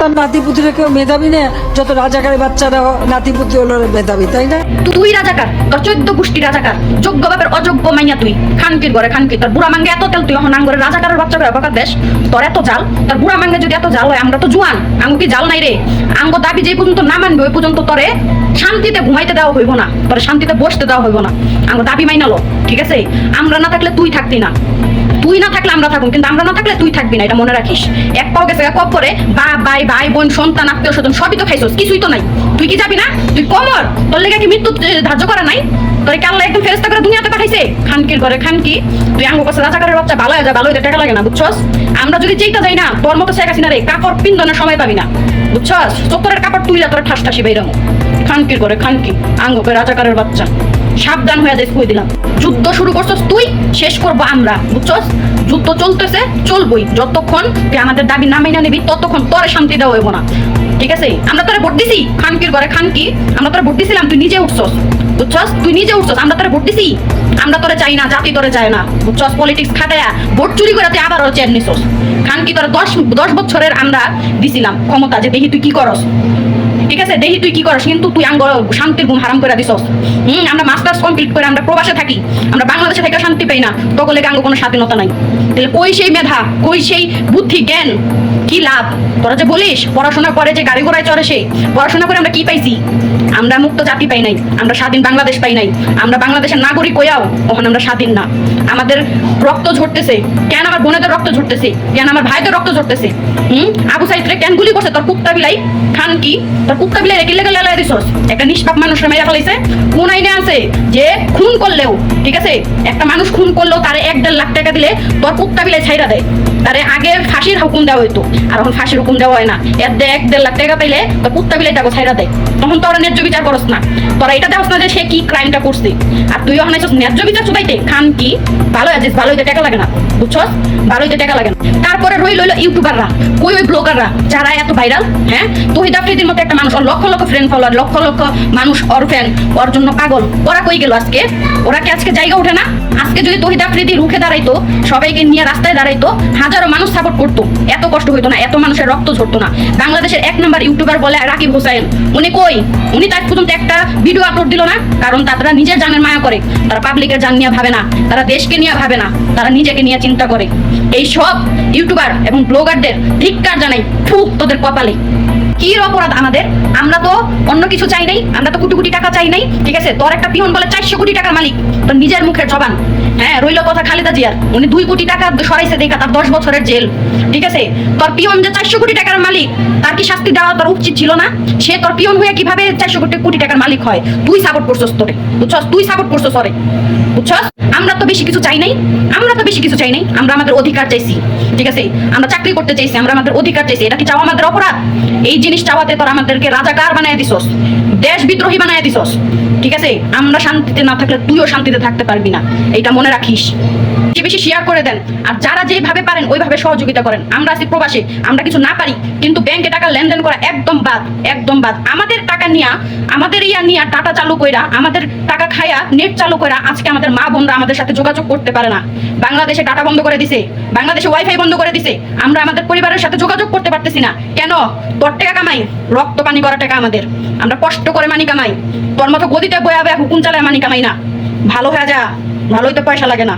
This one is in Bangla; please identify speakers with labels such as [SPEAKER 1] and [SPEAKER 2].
[SPEAKER 1] তার কেউ মেধাবী যত বাচ্চারা হলো মেধাবী, তাই না?
[SPEAKER 2] তুই রাজাকার, তোর চোদ্দ গোষ্ঠী রাজাকার, যোগ্য অযোগ্য মাইয়া তুই খানকির ঘরে, খানকি, তোর বুড়া মাঙ্গে এত তেল তুই রাজাকারের বাচ্চা করে দেশ তোর এত জাল, তোর বুড়া মাঙ্গে যদি এত জাল হয়, আমরা তো জুয়ান, আঙ্গ কি জাল নাই রে? আঙ্গ দাবি যে পর্যন্ত না মানবে, ওই পর্যন্ত তোরে শান্তিতে ঘুমাইতে দেওয়া হইব না, তোরে শান্তিতে বসতে দেওয়া হইব না। আঙ্গ দাবি মাইনালো ঠিক আছে? আমরা না থাকলে তুই থাকতি না। তুই না থাকলে আমরা থাকুন কিন্তু আমরা না থাকলে তুই থাকবি না, এটা মনে রাখিস? এক পাও গেছে কপ করে বা ভাই ভাই, বোন, সন্তান, আত্মীয় স্বজন, সবই তো খাইছস, কিছুই তো নাই। তুই কি যাবি না? তুই কমর, তোর লেগে কি মৃত্যু ধার্য করা নাই? তোর কি আল্লাহ একদম ফেরেস্তা করে দুনিয়াতে পাঠাইছে? খানকির ঘরে খানকি, তুই আঙ্গ কাছে রাজা রাজাকারের বাচ্চা ভালো হয়ে যা, ভালো হইতে টাকা লাগে না, বুঝছস? আমরা যদি চেইতা যাই না, তোর মতো শেখ হাসিনা রে কাপড় পিন্দনের সময় পাবি না, বুঝছস? চত্বরের কাপড় তুইলা তোর ঠাস ঠাসি বেরম খানকির ঘরে খানকি আঙ্গকে রাজাকারের বাচ্চা। সাবধান হয়ে যাইস দিলাম। যুদ্ধ শুরু করছস তুই, শেষ করব আমরা, বুঝছস? যুদ্ধ চলতেছে, চলবই। যতক্ষণ তুই আমাদের দাবি না নিবি, ততক্ষণ তোরে শান্তি দেওয়া হইব না। ঠিক আছে? আমরা তোরে ভোট দিছি, খানকির ঘরে খানকি, আমরা তোরে ভোট দিছিলাম, তুই নিজে উঠছস, বুঝছস? তুই নিজে উঠছস, আমরা তোরে ভোট দিছি, আমরা তোরে চাই না, জাতি তোরে চায় না, বুঝছস? পলিটিক্স খাটায়া ভোট চুরি করে তুই আবারও চেয়ার নিছস। খানকি তোরে দশ দশ বছরের আমরা দিছিলাম, ক্ষমতা যে দেখি তুই কি করস। ঠিক আছে? দেখি তুই কি করস? কিন্তু তুই আঙ্গ শান্তির ঘুম হারাম করে দিছস। হুম, আমরা মাস্টার্স কমপ্লিট করে আমরা প্রবাসে থাকি। আমরা বাংলাদেশে থেকে শান্তি পাই না। তকলে আঙ্গ কোনো স্বাধীনতা নাই। তাহলে কই সেই মেধা? কই সেই বুদ্ধি, জ্ঞান? কি লাভ? তোরা যে বলিস, পড়াশোনা করে যে গাড়ি ঘোড়ায় চড়ে সে, পড়াশোনা করে আমরা কি পাইছি? আমরা মুক্ত জাতি পাই নাই, আমরা স্বাধীন বাংলাদেশ পাই নাই, আমরা বাংলাদেশের নাগরিক হইয়াও ওখানে আমরা স্বাধীন না। আমাদের রক্ত ঝরতেছে, কেন আমার বোনেদের রক্ত ঝরতেছে, কেন আমার ভাইদের রক্ত ঝরতেছে? হুম, আবু সাইদরে কেন গুলি করছে? তোর কুত্তা বিলাই খান কি? তোর লেলাই দিছস। একটা নিষ্পাপ মানুষের মেরে ফেলাইছে কোন আইনে আছে যে খুন করলেও, ঠিক আছে? একটা মানুষ খুন করলেও তারে এক দেড় লাখ টাকা দিলে তোর বিলাই ছাইরা দেয় তারে আগে ফাঁসির হুকুম দেওয়া হইতো, আর এখন ফাঁসির হুকুম দেওয়া হয় না। এক দেড় লাখ টাকা পাইলে তোর তাকে ছাইরা দেয় তখন তোরা ন্যায্য বিচার করস না। তোরা এটা দেখস না যে সে কি ক্রাইমটা করছে। আর তুই ওখানে আছিস ন্যায্য বিচার খান কি? ভালো আছিস ভালো হইতে টাকা লাগে না, বুঝছস? ভালো হইতে টাকা লাগে না। তারপরে রইল ইউটিউবাররা, কই ওই ব্লগাররা যারা এত ভাইরাল হ্যাঁ? তহিদ আফ্রিদির মতো একটা মানুষ ওর লক্ষ লক্ষ ফ্রেন্ড ফলোয়ার লক্ষ লক্ষ মানুষ ওর ফ্যান ওর জন্য পাগল। ওরা কই গেল আজকে? ওরা কি আজকে জায়গা ওঠে না? আজকে যদি তহিদ আফ্রিদি রুখে দাঁড়াইতো, সবাইকে নিয়ে রাস্তায় দাঁড়াইতো, হাজারো মানুষ সাপোর্ট করতো। এত কষ্ট হইতো না, এত মানুষের রক্ত ঝরতো না। বাংলাদেশের এক নম্বর ইউটিউবার বলে রাকিব হোসেন উনি কই? উনি তার পর্যন্ত একটা ভিডিও আপলোড দিল না, কারণ তারা নিজের জানের মায়া করে। তারা পাবলিকের জান নিয়ে ভাবে না। তারা দেশকে নিয়ে ভাবে না। তারা নিজেকে নিয়ে চিন্তা করে। এই সব ইউটিউবার এবং ব্লগারদের ধিক্কার জানাই ফুক তোদের কপালে। কি অপরাধ আমাদের? আমরা তো অন্য কিছু চাই নাই, আমরা তো কোটি কোটি টাকা চাই নাই, ঠিক আছে? তোর একটা পিয়ন বলে চারশো কোটি টাকার মালিক, তোর নিজের মুখের জবান। হ্যাঁ রইল কথা খালেদা জিয়ার। উনি দুই কোটি টাকা সরাইছে দেখা, তার দশ বছরের জেল, ঠিক আছে? তোর পিয়ন যে চারশো কোটি টাকার মালিক, তার কি শাস্তি দেওয়া তোর উচিত ছিল না? সে তোর পিয়ন হয়ে কীভাবে চারশো কোটি কোটি টাকার মালিক হয়? তুই সাপোর্ট করছস তোরে, বুঝছস? তুই সাপোর্ট করছস সরে বুঝছস? আমরা তো বেশি কিছু চাই নাই, আমরা তো বেশি কিছু চাই নাই, আমরা আমাদের অধিকার চাইছি, ঠিক আছে? আমরা চাকরি করতে চাইছি, আমরা আমাদের অধিকার চাইছি, এটা কি চাওয়া আমাদের অপরাধ? এই জিনিস চাওয়াতে তোর আমাদেরকে রাজাকার বানায় দিছস, দেশ বিদ্রোহী বানায় দিছস, ঠিক আছে? আমরা শান্তিতে না থাকলে তুইও শান্তিতে থাকতে পারবি না, এটা মনে রাখিস। বেশি বেশি শেয়ার করে দেন, আর যারা যেভাবে পারেন, ওইভাবে সহযোগিতা করেন। আমরা আছি প্রবাসী, আমরা কিছু না পারি, কিন্তু ব্যাংকে টাকা লেনদেন করা একদম বাদ একদম বাদ। আমাদের টাকা নিয়া, আমাদের ইয়া নিয়া টাটা চালু কইরা, আমাদের টাকা খায়া নেট চালু কইরা, আজকে আমাদের মা বোনরা আমাদের সাথে যোগাযোগ করতে পারে না। বাংলাদেশে ডাটা বন্ধ করে দিছে। বাংলাদেশে ওয়াইফাই বন্ধ করে দিছে। আমরা আমাদের পরিবারের সাথে যোগাযোগ করতে পারতেছি না। কেন? তোর টাকা কামাই। রক্ত পানি করা টাকা আমাদের। আমরা কষ্ট করে মানি কামাই। তোর মতো গদিতে বয়া বয়া হুকুম চালায় মানি কামাই না। ভালো হয়ে যা। ভালোই তো পয়সা লাগে না।